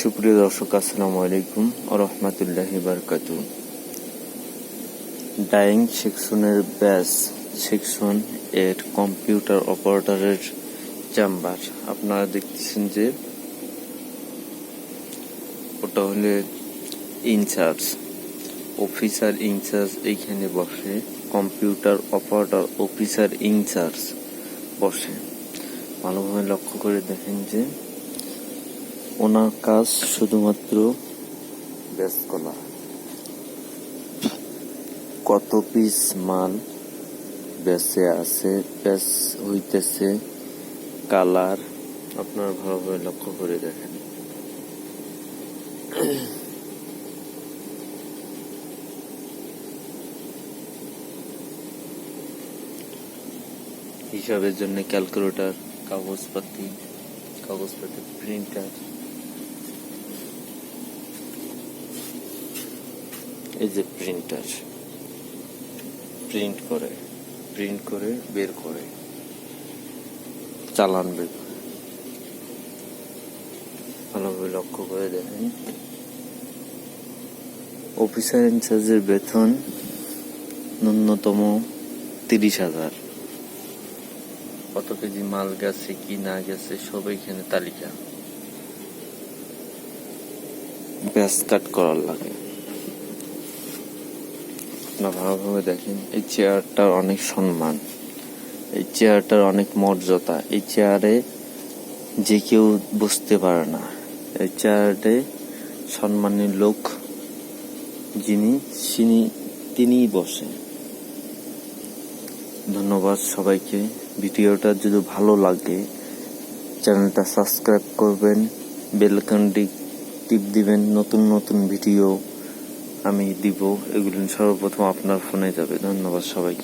সুপ্রিয় দর্শক, আসসালামু আলাইকুম রহমতুল্লাহি বারকাত ডাইং সেকশনের ব্যাস সেকশন এর কম্পিউটার অপারেটরের চেম্বার আপনারা দেখতেছেন যে ওটা হলে ইনচার্জ অফিসার ইনচার্জ এইখানে বসে কম্পিউটার অপারেটর অফিসার ইনচার্জ বসে। ভালোভাবে লক্ষ্য করে দেখেন যে ওনার কাজ শুধুমাত্র ব্যাস করা কত পিস মাল বেসে আছে ব্যাস হইতেছে, কালার আপনারা ভালোভাবে লক্ষ্য করে দেখেন। হিসাবের জন্য ক্যালকুলেটর কাগজপাতি কাগজপাতি প্রিন্টার এই যে প্রিন্টার প্রিন্ট করে প্রিন্ট করে বের করে, চালান বের করে। ভালোভাবে লক্ষ্য করে দেখেন। অফিসার ইনচার্জের বেতন ন্যূনতম তিরিশ হাজার। কত কেজি মাল গেছে, কি না গেছে, সব এখানে তালিকা। ব্যাস কাট করার লাগে। আপনার ভালোভাবে দেখেন। এই চেয়ারটার অনেক সম্মান, এই চেয়ারটার অনেক মর্যাদা, এই চেয়ারে যে কেউ বসতে পারে না। এই চেয়ারে সম্মানী লোক যিনি তিনি তিনিই বসে ধন্যবাদ সবাইকে। ভিডিওটা যদি ভালো লাগে, চ্যানেলটা সাবস্ক্রাইব করবেন বেলকানটি টিপ দিবেন, নতুন নতুন ভিডিও আমি দিব এগুলো সর্বপ্রথম আপনার ফোনে যাবে। ধন্যবাদ সবাইকে।